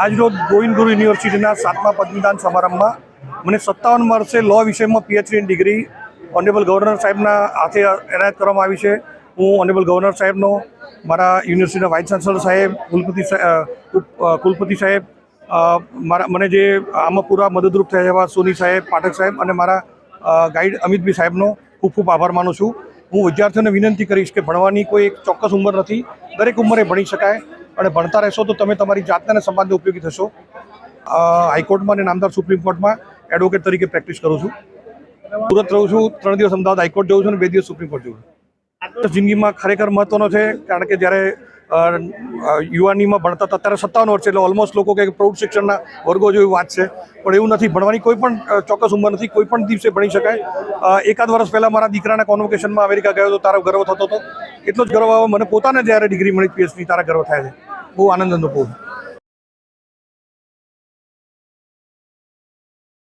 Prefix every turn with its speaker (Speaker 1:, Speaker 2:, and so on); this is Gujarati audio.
Speaker 1: આજરોજ ગોવિંદ ગુરુ યુનિવર્સિટીના સાતમા પદવીદાન સમારંભમાં મને સત્તાવન વર્ષે લો વિષયમાં પીએચડીની ડિગ્રી ઓનરેબલ ગવર્નર સાહેબના હાથે એનાયત કરવામાં આવી છે. હું ઓનરેબલ ગવર્નર સાહેબનો, મારા યુનિવર્સિટીના વાઇસ ચાન્સલર સાહેબ, કુલપતિ કુલપતિ સાહેબ મારા, મને જે આમાં પૂરા મદદરૂપ થયા એવા સોની સાહેબ, પાઠક સાહેબ અને મારા ગાઈડ અમિતભાઈ સાહેબનો ખૂબ ખૂબ આભાર માનું છું. હું વિદ્યાર્થીઓને વિનંતી કરીશ કે ભણવાની કોઈ એક ચોક્કસ ઉંમર નથી. દરેક ઉંમરે ભણી શકાય. અને ભણતા રહેશો તો તમે તમારી જાતને અને સમાજને ઉપયોગી થશો. હાઈકોર્ટમાં અને નામદાર સુપ્રીમ કોર્ટમાં એડવોકેટ તરીકે પ્રેક્ટિસ કરું છું. સુરત રહું છું, ત્રણ દિવસ અમદાવાદ હાઈકોર્ટ જઉં છું અને બે દિવસ સુપ્રીમ કોર્ટ જઉં છું. જિંદગીમાં ખરેખર મહત્વનો છે, કારણ કે જ્યારે યુવાનીમાં ભણતા હતા ત્યારે સત્તાવન વર્ષ એટલે ઓલમોસ્ટ લોકો કે પ્રૌઢ શિક્ષણના વર્ગો જેવી વાત છે. પણ એવું નથી, ભણવાની કોઈ પણ ચોક્કસ ઉંમર નથી, કોઈ પણ દિવસે ભણી શકાય. એકાદ વર્ષ પહેલાં મારા દીકરાના કોન્વોકેશનમાં અમેરિકા ગયો હતો તારો ગર્વ થતો હતો. એટલો જ ગર્વ મને પોતાને જ્યારે ડિગ્રી મળી પીએચડી તારા ગર્વ થાય છે. બહુ આનંદ અનુભવું.